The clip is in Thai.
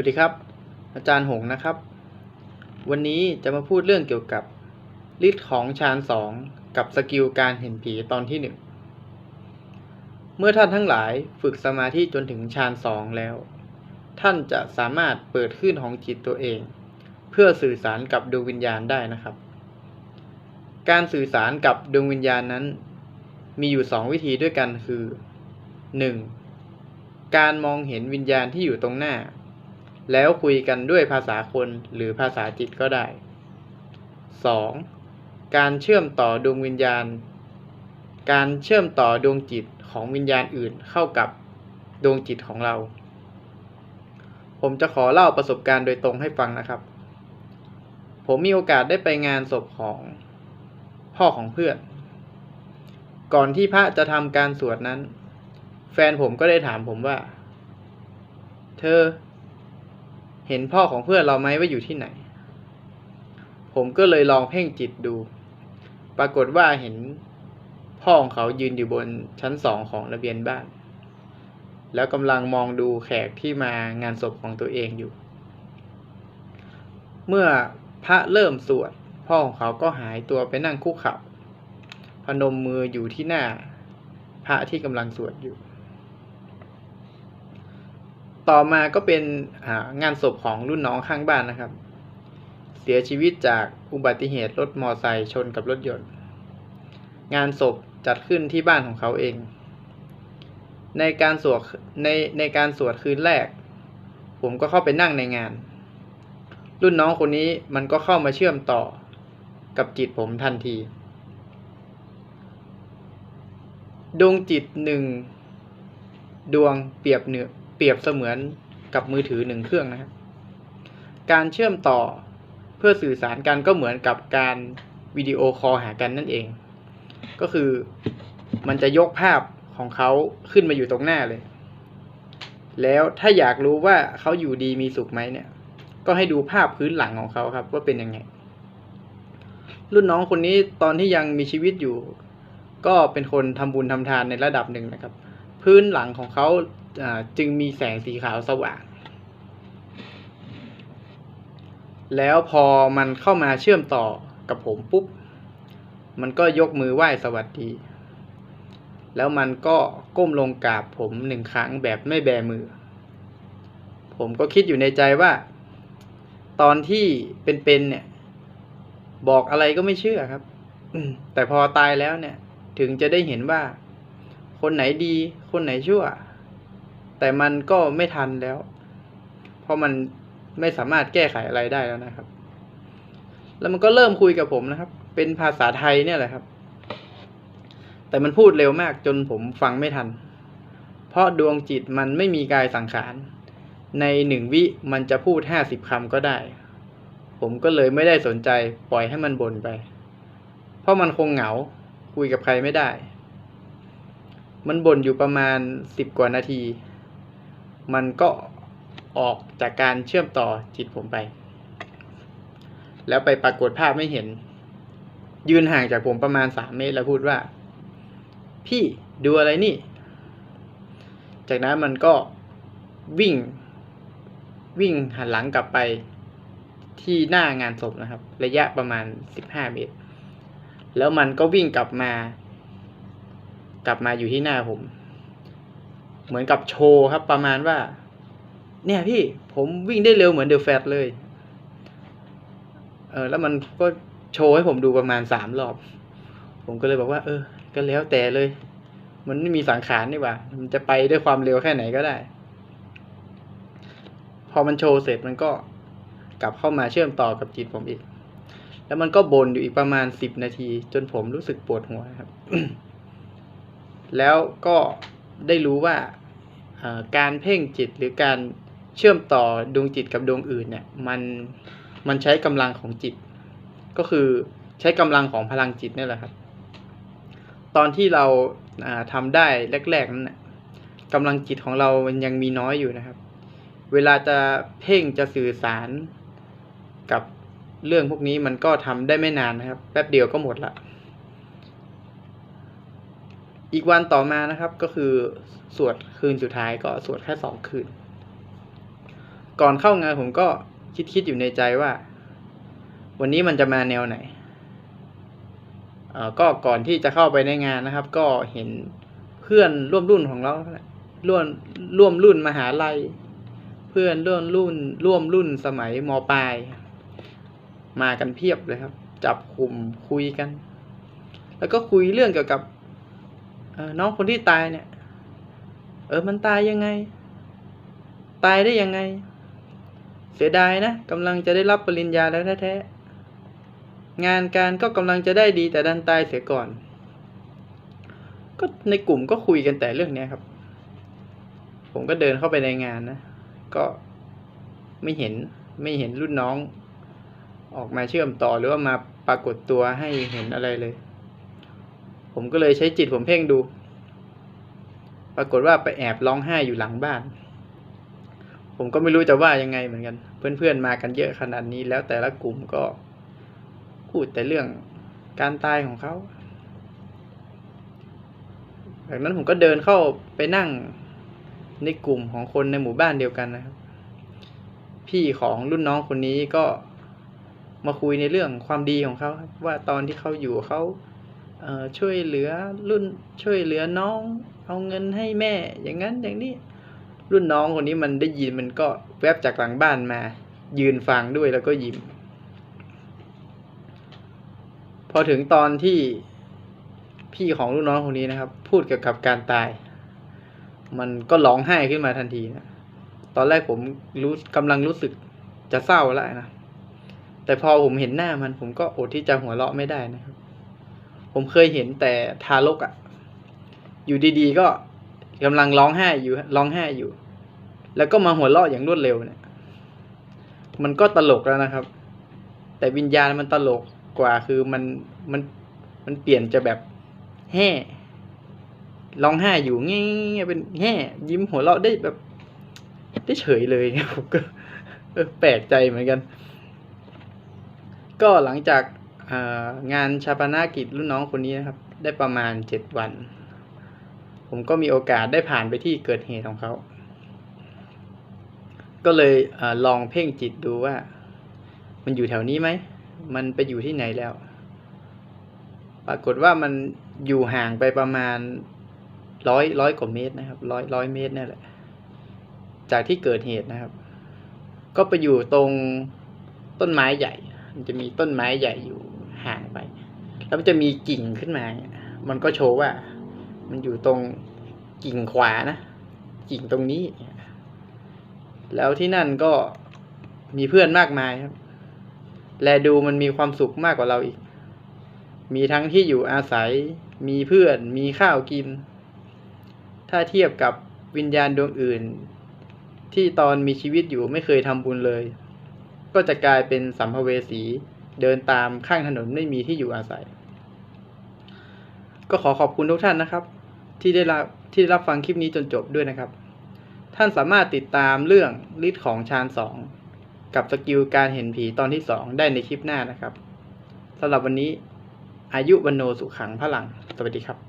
วัสดีครับ อาจารย์หงนะครับ วันนี้จะมาพูดเรื่องเกี่ยวกับฤทธิ์ของฌานสองกับสกิลการเห็นผีตอนที่หนึ่งเมื่อท่านทั้งหลายฝึกสมาธิจนถึงฌานสองแล้ว ท่านจะสามารถเปิดขึ้นของจิตตัวเอง เพื่อสื่อสารกับดวงวิญญาณได้นะครับ การสื่อสารกับดวงวิญญาณนั้น มีอยู่สองวิธีด้วยกันคือ 1. การมองเห็นวิญญาณที่อยู่ตรงหน้า แล้วคุยกันด้วยภาษาคนหรือภาษาจิตก็ได้ 2. การเชื่อมต่อดวงวิญญาณ การเชื่อมต่อดวงจิตของวิญญาณอื่นเข้ากับดวงจิตของเรา ผมจะขอเล่าประสบการณ์โดยตรงให้ฟังนะครับ ผมมีโอกาสได้ไปงานศพของพ่อของเพื่อน ก่อนที่พระจะทำการสวดนั้น แฟนผมก็ได้ถามผมว่า เธอ เห็นพ่อของเพื่อนเราไหมว่าอยู่ที่ไหน ผมก็เลยลองเพ่งจิตดู ปรากฏว่าเห็นพ่อของเขายืนอยู่บนชั้นสองของระเบียงบ้าน แล้วกำลังมองดูแขกที่มางานศพของตัวเองอยู่ เมื่อพระเริ่มสวดพ่อของเขาก็หายตัวไปนั่งคุกเข่าพนมมืออยู่ที่หน้า พระที่กำลังสวดอยู่ ต่อมาก็เป็นงานศพของรุ่นน้องข้างบ้านนะครับ เสียชีวิตจากอุบัติเหตุรถมอไซค์ชนกับรถยนต์ งานศพจัดขึ้นที่บ้านของเขาเอง ในการสวดในในการสวดคืนแรก ผมก็เข้าไปนั่งในงาน รุ่นน้องคนนี้มันก็เข้ามาเชื่อมต่อกับจิตผมทันที ดวงจิตหนึ่งดวงเปรียบเนื้อ เปรียบเสมือนกับมือถือหนึ่งเครื่องนะครับ การเชื่อมต่อเพื่อสื่อสารกันก็เหมือนกับการวิดีโอคอลหากันนั่นเอง ก็คือมันจะยกภาพของเขาขึ้นมาอยู่ตรงหน้าเลย แล้วถ้าอยากรู้ว่าเขาอยู่ดีมีสุขไหมเนี่ย ก็ให้ดูภาพพื้นหลังของเขาครับ ว่าเป็นยังไง รุ่นน้องคนนี้ตอนที่ยังมีชีวิตอยู่ ก็เป็นคนทำบุญทำทานในระดับหนึ่งนะครับ พื้นหลังของเขา จึงมีแสงสีขาวสว่าง แล้วพอมันเข้ามาเชื่อมต่อกับผมปุ๊บ มันก็ยกมือไหว้สวัสดี แล้วมันก็ก้มลงกราบผมหนึ่งครั้งแบบไม่แบมือ ผมก็คิดอยู่ในใจว่า ตอนที่เป็นๆเนี่ย บอกอะไรก็ไม่เชื่อครับแต่พอตายแล้วเนี่ย ถึงจะได้เห็นว่า คนไหนดี คนไหนชั่ว แต่มันก็ไม่ทันแล้ว เพราะมันไม่สามารถแก้ไขอะไรได้แล้วนะครับ แล้วมันก็เริ่มคุยกับผมนะครับ เป็นภาษาไทยเนี่ยแหละครับ แต่มันพูดเร็วมากจนผมฟังไม่ทัน เพราะดวงจิตมันไม่มีกายสังขาร ในหนึ่งวิมันจะพูดห้าสิบคำก็ได้ ผมก็เลยไม่ได้สนใจปล่อยให้มันบ่นไป เพราะมันคงเหงาคุยกับใครไม่ได้ มันบ่นอยู่ประมาณสิบกว่านาที มันก็ออกจากการเชื่อมต่อจิตผมไป แล้วไปปรากฏภาพไม่เห็น ยืนห่างจากผมประมาณสามเมตรแล้วพูดว่า พี่ดูอะไรนี่ จากนั้นมันก็วิ่งวิ่งหันหลังกลับไปที่หน้างานศพนะครับ ระยะประมาณสิบห้าเมตร แล้วมันก็วิ่งกลับมา กลับมาอยู่ที่หน้าผม เหมือนกับโชว์ครับประมาณว่า เนี่ยพี่ผมวิ่งได้เร็วเหมือนเดอะแฟตเลย เออแล้วมันก็โชว์ให้ผมดูประมาณสามรอบ ผมก็เลยบอกว่า เออ ก็แล้วแต่เลย มันไม่มีสังขารนี่ว่า มันจะไปด้วยความเร็วแค่ไหนก็ได้ พอมันโชว์เสร็จมันก็กลับเข้ามาเชื่อมต่อกับจิตผมอีก แล้วมันก็บ่นอยู่อีกประมาณสิบนาที จนผมรู้สึกปวดหัวครับ แล้วก็ได้รู้ว่า การเพ่งจิตหรือการเชื่อมต่อดวงจิตกับดวงอื่นเนี่ยมันมันใช้กำลังของจิต ก็คือใช้กำลังของพลังจิตนี่แหละครับ ตอนที่เราทำได้แรกๆนั้นกำลังจิตของเรามันยังมีน้อยอยู่นะครับ เวลาจะเพ่งจะสื่อสารกับเรื่องพวกนี้มันก็ทำได้ไม่นานนะครับ แป๊บเดียวก็หมดละ อีกวันต่อมานะครับก็คือสวดคืนสุดท้ายก็สวดแค่สองคืน ก่อนเข้างานผมก็คิดคิดอยู่ในใจว่า วันนี้มันจะมาแนวไหนเอ่อก็ก่อนที่จะเข้าไปในงานนะครับ ก็เห็นเพื่อนร่วมรุ่นของเราร่วมร่วมรุ่นมหาลัย เพื่อนร่วมรุ่น ร่วมรุ่นสมัยมปลาย มากันเพียบเลยครับ จับกลุ่มคุยกัน แล้วก็คุยเรื่องเกี่ยวกับ น้องคนที่ตายเนี่ย เออมันตายยังไง ตายได้ยังไง เสียดายนะกำลังจะได้รับปริญญาแล้วแท้ๆงานการก็กำลังจะได้ดีแต่ดันตายเสียก่อน ก็ในกลุ่มก็คุยกันแต่เรื่องเนี้ยครับ ผมก็เดินเข้าไปในงานนะ ก็ไม่เห็นไม่เห็นรุ่นน้อง ออกมาเชื่อมต่อหรือว่ามาปรากฏตัวให้เห็นอะไรเลย ผมก็เลยใช้จิตผมเพ่งดู ปรากฏว่าไปแอบร้องไห้อยู่หลังบ้าน ผมก็ไม่รู้จะว่ายังไงเหมือนกัน เพื่อนๆมากันเยอะขนาดนี้แล้วแต่ละกลุ่มก็พูดแต่เรื่องการตายของเขาจากนั้นผมก็เดินเข้าไปนั่งในกลุ่มของคนในหมู่บ้านเดียวกันนะครับ พี่ของรุ่นน้องคนนี้ก็มาคุยในเรื่องความดีของเขาว่าตอนที่เขาอยู่เขา ช่วยเหลือรุ่นช่วยเหลือน้อง เอาเงินให้แม่ อย่างนั้นอย่างนี้ รุ่นน้องคนนี้มันได้ยินมันก็แวบจากหลังบ้านมา ยืนฟังด้วยแล้วก็ยิ้มพอถึงตอนที่พี่ของรุ่นน้องคนนี้นะครับ พูดเกี่ยวกับการตาย มันก็ร้องไห้ขึ้นมาทันทีนะตอนแรกผมรู้กำลังรู้สึกจะเศร้าแล้วนะแต่พอผมเห็นหน้ามันผมก็อดที่จะหัวเราะไม่ได้นะครับ ผมเคยเห็นแต่ทารกอะ่ะ อยู่ดีๆก็กำลังร้องไห้อยู่ร้องไห้อยู่ แล้วก็มาหัวเราะอย่างรวดเร็วเนี่ย มันก็ตลกแล้วนะครับ แต่วิญญาณมันตลกกว่าคือมันมันมันเปลี่ยนจะแบบแห่ร้องไห้อยู่เงี้ยเป็นแห่ยิ้มหัวเราะได้แบบ ได้เฉยเลยผมก็แปลกใจเหมือนกัน ก็หลังจาก งานชาปนากิจรุ่นน้องคนนี้นะครับ ได้ประมาณเจ็ดวัน ผมก็มีโอกาสได้ผ่านไปที่เกิดเหตุของเขา ก็เลยอลองเพ่งจิตดูว่า มันอยู่แถวนี้ไหม มันไปอยู่ที่ไหนแล้ว ปรากฏว่ามันอยู่ห่างไปประมาณร้อยร้อยกว่าเมตรนะครับร้อยร้อยเมตรนี่แหละ จากที่เกิดเหตุนะครับ ก็ไปอยู่ตรงต้นไม้ใหญ่ มันจะมีต้นไม้ใหญ่อยู่ แล้วมันจะมีกิ่งขึ้นมาเนี่ยมันก็โชว์ว่า มันอยู่ตรงกิ่งขวานะ กิ่งตรงนี้ แล้วที่นั่นก็มีเพื่อนมากมายครับ แลดูมันมีความสุขมากกว่าเราอีก มีทั้งที่อยู่อาศัย มีเพื่อน มีข้าวกิน ถ้าเทียบกับวิญญาณดวงอื่น ที่ตอนมีชีวิตอยู่ไม่เคยทำบุญเลย ก็จะกลายเป็นสัมภเวสี เดินตามข้างถนนไม่มีที่อยู่อาศัย ก็ขอขอบคุณทุกท่านนะครับ ที่ได้รับที่ได้รับฟังคลิปนี้จนจบด้วยนะครับ ท่านสามารถติดตามเรื่องฤทธิ์ของฌานสองกับสกิลการเห็นผีตอนที่สองได้ในคลิปหน้านะครับสำหรับวันนี้อายุวันโนสุขังพลัง สวัสดีครับ